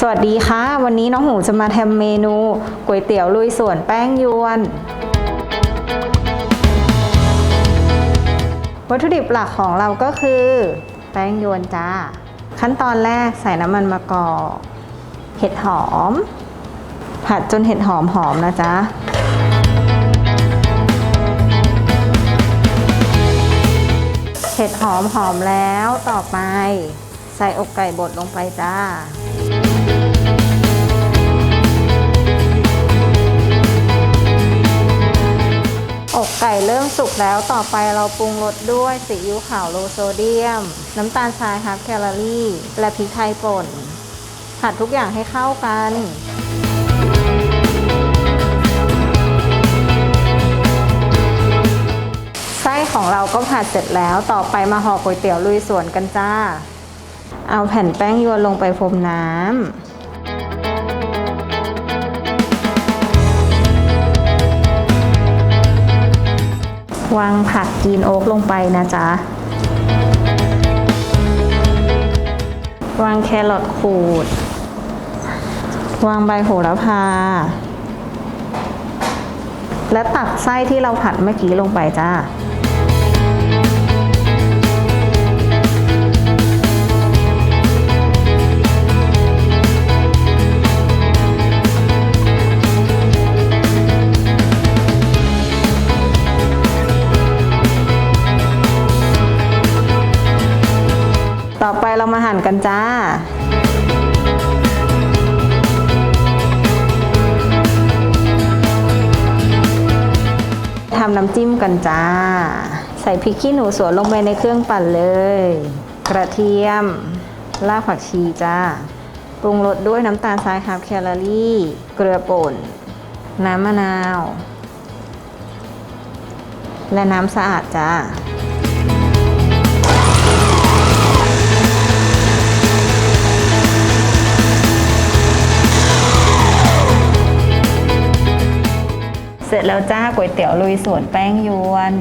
สวัสดีค่ะ วันนี้น้องหูจะมาทำเมนูก๋วยเตี๋ยวลุยสวนแป้งยวน วัตถุดิบหลักของเราก็คือ แป้งยวนจ้า ขั้นตอนแรกใส่น้ำมันมะกอกเห็ดหอม ผัดจนเห็ดหอมหอมนะจ๊ะเห็ดหอมหอมแล้วต่อไป ใส่อกไก่บดลงไปจ้า อกไก่เริ่มสุกแล้วต่อไปเราปรุงรสด้วยซีอิ๊วขาวโลโซเดียม น้ำตาลทรายฮับแคลอรี่ และพริกไทยป่น ผัดทุกอย่างให้เข้ากันไส้ของเราก็ผัดเสร็จแล้วต่อไปมาห่อก๋วยเตี๋ยวลุยสวนกันจ้า เอาแผ่นแป้งยวนลงไปพรมน้ำ วางผักกีนโอ๊กลงไปนะจ๊ะ วางแครอทขูด วางใบโหระพา และตักไส้ที่เราผัดเมื่อกี้ลงไปจ้า ต่อไปเรามาหั่นกันจ้า ทำน้ำจิ้มกันจ้า ใส่พริกขี้หนูสวนลงไปในเครื่องปั่นเลย กระเทียม รากผักชีจ้า ปรุงรสด้วยน้ำตาลทรายครับแคลอรี่ เกลือป่น น้ำมะนาว และน้ำสะอาดจ้า เสร็จแล้วจ้าก๋วยเตี๋ยวลุยสวนแป้งยวน